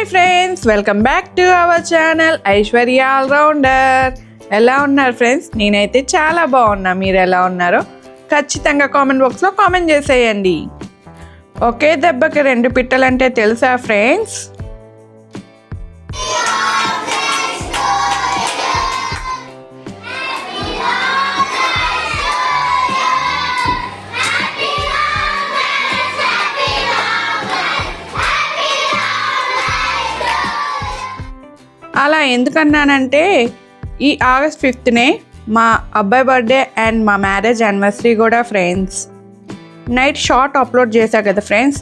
Hi friends welcome back to our channel Aishwarya all rounder. ఎలా ఉన్నారు friends? నేనైతే చాలా బాగున్నా. మీరు ఎలా ఉన్నారో ఖచ్చితంగా కామెంట్ బాక్స్లో కామెంట్ చేసేయండి. ఒకే దెబ్బకి రెండు పిట్టలంటే తెలుసా ఫ్రెండ్స్? అలా ఎందుకన్నానంటే ఈ ఆగస్ట్ ఫిఫ్త్నే మా అబ్బాయి బర్త్డే అండ్ మా మ్యారేజ్ యానివర్సరీ కూడా ఫ్రెండ్స్. నైట్ షార్ట్ అప్లోడ్ చేశా కదా ఫ్రెండ్స్.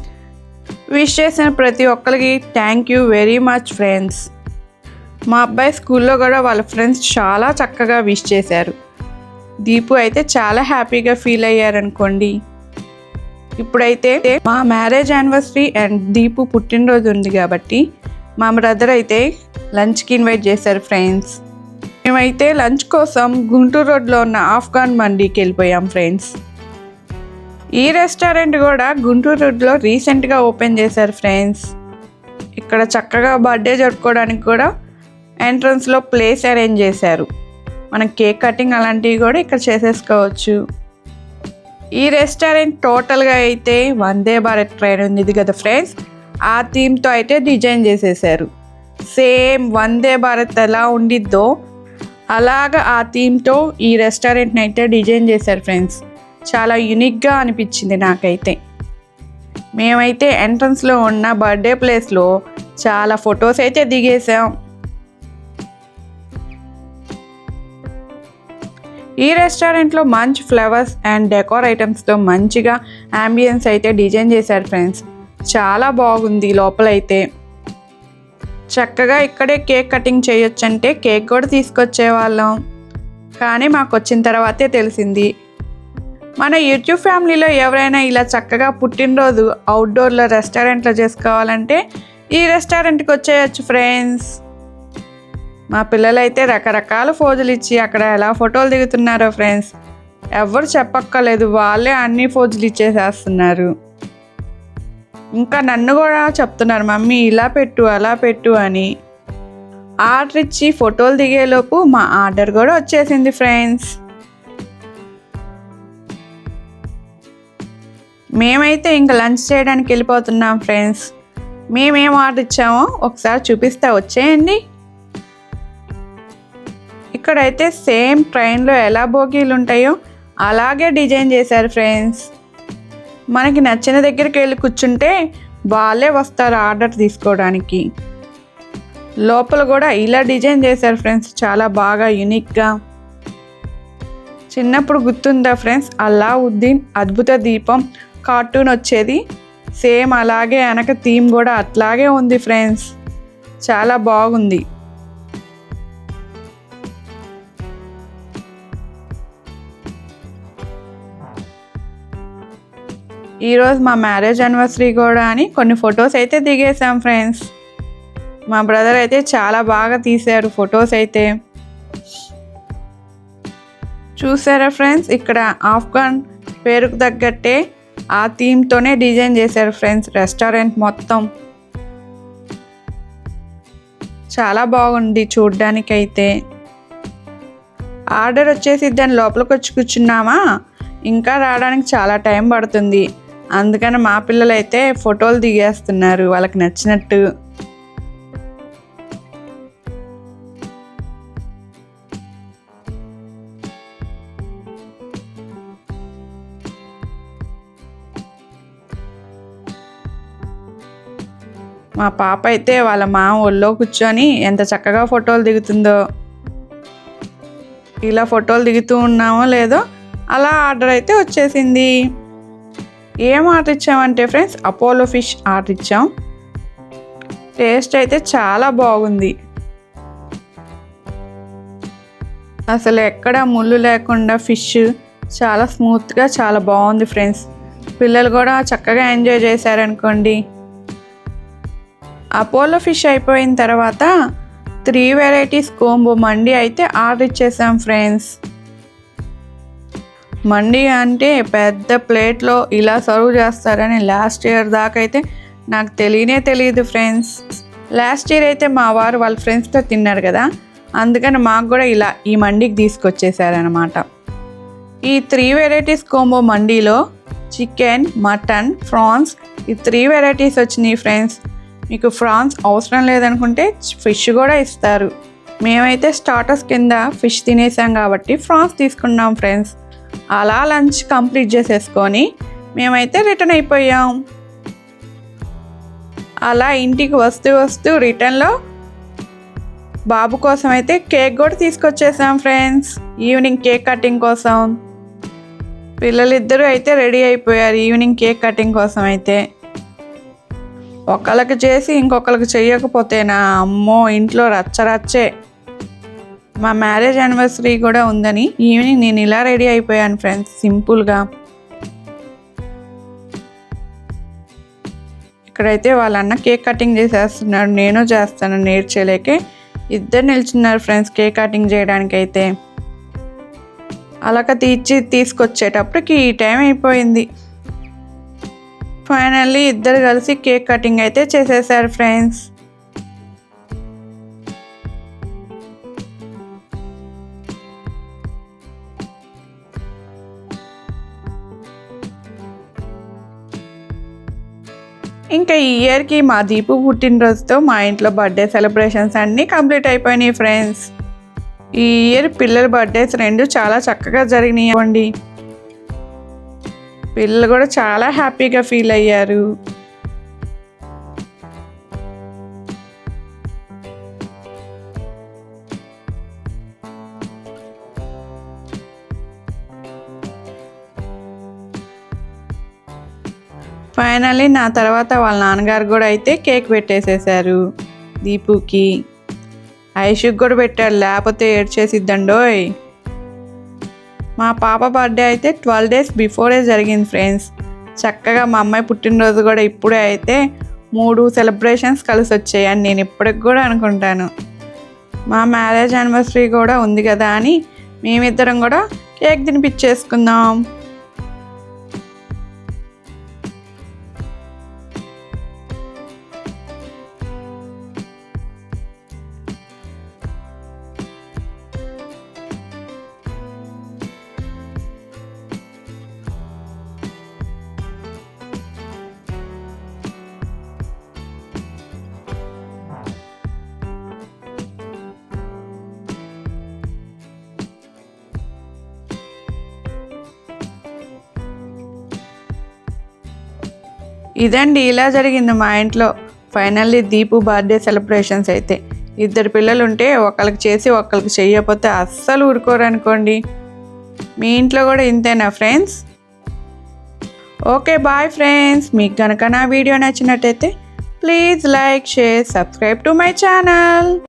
విష్ చేసిన ప్రతి ఒక్కరికి thank you very much friends. మా అబ్బాయి స్కూల్లో కూడా వాళ్ళ ఫ్రెండ్స్ చాలా చక్కగా విష్ చేశారు. దీపు అయితే చాలా హ్యాపీగా ఫీల్ అయ్యారనుకోండి. ఇప్పుడైతే మా మ్యారేజ్ యానివర్సరీ అండ్ దీపు పుట్టినరోజు ఉంది కాబట్టి మా బ్రదర్ అయితే లంచ్కి ఇన్వైట్ చేశారు ఫ్రెండ్స్. మేమైతే లంచ్ కోసం గుంటూరు రోడ్లో ఉన్న ఆఫ్ఘాన్ మండీకి వెళ్ళిపోయాం ఫ్రెండ్స్. ఈ రెస్టారెంట్ కూడా గుంటూరు రోడ్లో రీసెంట్గా ఓపెన్ చేశారు ఫ్రెండ్స్. ఇక్కడ చక్కగా బర్త్డే జరుపుకోవడానికి కూడా ఎంట్రన్స్లో ప్లేస్ అరేంజ్ చేశారు. మన కేక్ కటింగ్ అలాంటివి కూడా ఇక్కడ చేసేసుకోవచ్చు. ఈ రెస్టారెంట్ టోటల్గా అయితే వందే భారత్ ట్రైన్ ఉంది ఇది కదా ఫ్రెండ్స్. ఆ థీమ్తో అయితే డిజైన్ చేసేసారు. సేమ్ వందే భారత్ ఎలా ఉండిద్దో అలాగ ఆ థీమ్తో ఈ రెస్టారెంట్ని అయితే డిజైన్ చేశారు ఫ్రెండ్స్. చాలా యునిక్గా అనిపించింది నాకైతే. మేమైతే ఎంట్రన్స్లో ఉన్న బర్త్డే ప్లేస్లో చాలా ఫొటోస్ అయితే దిగేసాం ఈ రెస్టారెంట్లో మంచి ఫ్లవర్స్ అండ్ డెకోర్ ఐటమ్స్తో మంచిగా అంబియన్స్ అయితే డిజైన్ చేశారు ఫ్రెండ్స్. చాలా బాగుంది లోపలైతే. చక్కగా ఇక్కడే కేక్ కటింగ్ చేయొచ్చు అంటే కేక్ కూడా తీసుకొచ్చే వాళ్ళం కానీ మాకు వచ్చిన తర్వాతే తెలిసింది. మన యూట్యూబ్ ఫ్యామిలీలో ఎవరైనా ఇలా చక్కగా పుట్టినరోజు అవుట్డోర్లో రెస్టారెంట్లో చేసుకోవాలంటే ఈ రెస్టారెంట్కి వచ్చేయచ్చు ఫ్రెండ్స్. మా పిల్లలైతే రకరకాల ఫోజులు ఇచ్చి అక్కడ ఎలా ఫోటోలు దిగుతున్నారో ఫ్రెండ్స్. ఎవరు చెప్పక్కర్లేదు వాళ్ళే అన్ని ఫోజులు ఇచ్చేసేస్తున్నారు. ఇంకా నన్ను కూడా చెప్తున్నారు మమ్మీ ఇలా పెట్టు అలా పెట్టు అని. ఆర్డర్ ఇచ్చి ఫోటోలు దిగేలోపు మా ఆర్డర్ కూడా వచ్చేసింది ఫ్రెండ్స్. మేమైతే ఇంకా లంచ్ చేయడానికి వెళ్ళిపోతున్నాం ఫ్రెండ్స్. మేమేం ఆర్డర్ ఇచ్చామో ఒకసారి చూపిస్తా వచ్చేయండి. ఇక్కడైతే సేమ్ ట్రైన్లో ఎలా బోగీలు ఉంటాయో అలాగే డిజైన్ చేశారు ఫ్రెండ్స్. మనకి నచ్చిన దగ్గరికి వెళ్ళి కూర్చుంటే వాళ్ళే వస్తారు ఆర్డర్ తీసుకోవడానికి. లోపల కూడా ఇలా డిజైన్ చేశారు ఫ్రెండ్స్. చాలా బాగా యునిక్గా. చిన్నప్పుడు గుర్తుందా ఫ్రెండ్స్? అల్లావుద్దీన్ అద్భుత దీపం కార్టూన్ వచ్చేది. సేమ్ అలాగే వెనక థీమ్ కూడా అట్లాగే ఉంది ఫ్రెండ్స్. చాలా బాగుంది. ఈరోజు మా మ్యారేజ్ యానివర్సరీ కూడా అని కొన్ని ఫొటోస్ అయితే దిగేసాం ఫ్రెండ్స్ మా బ్రదర్ అయితే చాలా బాగా తీశారు ఫొటోస్ అయితే. చూసారా ఫ్రెండ్స్ ఇక్కడ ఆఫ్ఘన్ పేరుకు తగ్గట్టే ఆ థీమ్తోనే డిజైన్ చేశారు ఫ్రెండ్స్ రెస్టారెంట్ మొత్తం. చాలా బాగుంది చూడ్డానికైతే. ఆర్డర్ వచ్చేసి దాని లోపలికి వచ్చి కూర్చున్నామా? ఇంకా రావడానికి చాలా టైం పడుతుంది. అందుకని మా పిల్లలు అయితే ఫోటోలు దిగేస్తున్నారు వాళ్ళకి నచ్చినట్టు. మా పాప అయితే వాళ్ళ మామ ఒళ్ళో కూర్చొని ఎంత చక్కగా ఫోటోలు దిగుతుందో. ఇలా ఫోటోలు దిగుతూ ఉన్నామో లేదో అలా ఆర్డర్ అయితే వచ్చేసింది. ఏం ఆర్డర్ ఇచ్చామంటే ఫ్రెండ్స్ అపోలో ఫిష్ ఆర్డర్ ఇచ్చాం. టేస్ట్ అయితే చాలా బాగుంది. అసలు ఎక్కడ ముళ్ళు లేకుండా ఫిష్ చాలా స్మూత్గా చాలా బాగుంది ఫ్రెండ్స్ పిల్లలు కూడా చక్కగా ఎంజాయ్ చేశారనుకోండి. అపోలో ఫిష్ అయిపోయిన తర్వాత త్రీ వెరైటీస్ కోంబో మండి అయితే ఆర్డర్ ఇచ్చేసాం ఫ్రెండ్స్ మండి అంటే పెద్ద ప్లేట్లో ఇలా సర్వ్ చేస్తారని లాస్ట్ ఇయర్ దాకా అయితే నాకు తెలియనే తెలియదు ఫ్రెండ్స్. లాస్ట్ ఇయర్ అయితే మా వారు వాళ్ళ ఫ్రెండ్స్తో తిన్నారు కదా అందుకని మాకు కూడా ఇలా ఈ మండికి తీసుకొచ్చేసారనమాట ఈ త్రీ వెరైటీస్ కోంబో మండీలో చికెన్ మటన్ ఫ్రాన్స్ ఈ త్రీ వెరైటీస్ వచ్చినాయి ఫ్రెండ్స్. మీకు ఫ్రాన్స్ అవసరం లేదనుకుంటే ఫిష్ కూడా ఇస్తారు. మేమైతే స్టార్టర్స్ కింద ఫిష్ తినేసాం కాబట్టి ఫ్రాన్స్ తీసుకున్నాం ఫ్రెండ్స్. అలా లంచ్ కంప్లీట్ చేసేసుకొని మేమైతే రిటర్న్ అయిపోయాం. అలా ఇంటికి వస్తూ వస్తూ రిటర్న్లో బాబు కోసం అయితే కేక్ కూడా తీసుకొచ్చేసాం ఫ్రెండ్స్. ఈవినింగ్ కేక్ కటింగ్ కోసం. పిల్లలిద్దరూ అయితే రెడీ అయిపోయారు ఈవినింగ్ కేక్ కటింగ్ కోసం అయితే. ఒకళ్ళకి చేసి ఇంకొకరికి చేయకపోతేనా? అమ్మో ఇంట్లో రచ్చరచ్చే మా మ్యారేజ్ యానివర్సరీ కూడా ఉందని ఈవినింగ్ నేను ఇలా రెడీ అయిపోయాను ఫ్రెండ్స్ సింపుల్గా. ఇక్కడైతే వాళ్ళ అన్న కేక్ కటింగ్ చేసేస్తున్నాడు నేను చేస్తాను నేర్చేలేకే. ఇద్దరు నిల్చున్నారు ఫ్రెండ్స్ కేక్ కటింగ్ చేయడానికి అయితే అలాగ తీర్చి తీసుకొచ్చేటప్పటికి ఈ టైం అయిపోయింది. ఫైనల్లీ ఇద్దరు కలిసి కేక్ కటింగ్ అయితే చేసేసారు ఫ్రెండ్స్. ఇంకా ఈ ఇయర్కి మా దీపు పుట్టినరోజుతో మా ఇంట్లో బర్త్డే సెలబ్రేషన్స్ అన్నీ కంప్లీట్ అయిపోయినాయి ఫ్రెండ్స్ ఈ ఇయర్ పిల్లల బర్త్డేస్ రెండు చాలా చక్కగా జరిగినాయి అండి పిల్లలు కూడా చాలా హ్యాపీగా ఫీల్ అయ్యారు. ఫైనల్లీ నా తర్వాత వాళ్ళ నాన్నగారు కూడా అయితే కేక్ పెట్టేసేసారు దీపుకి. ఐషుకి కూడా పెట్టారు లేకపోతే ఏడ్చేసిద్దండోయ్. మా పాప బర్త్డే అయితే ట్వెల్వ్ డేస్ బిఫోరే జరిగింది ఫ్రెండ్స్. చక్కగా మా అమ్మాయి పుట్టినరోజు కూడా ఇప్పుడే అయితే మూడు సెలబ్రేషన్స్ కలిసి వచ్చాయి అని నేను ఇప్పటికి కూడా అనుకుంటాను. మా మ్యారేజ్ యానివర్సరీ కూడా ఉంది కదా అని మేమిద్దరం కూడా కేక్ తినిపించేసుకుందాం. ఇదండి ఇలా జరిగింది మా ఇంట్లో. ఫైనల్లీ దీపు బర్త్డే సెలబ్రేషన్స్ అయితే. ఇద్దరు పిల్లలు ఉంటే ఒకరికి చేసి ఒకరికి చేయకపోతే అస్సలు ఊరుకోరు అనుకోండి. మీ ఇంట్లో కూడా ఇంతేనా ఫ్రెండ్స్? Okay bye friends. మీకు కనుక నా వీడియో నచ్చినట్టయితే please like share subscribe to my channel.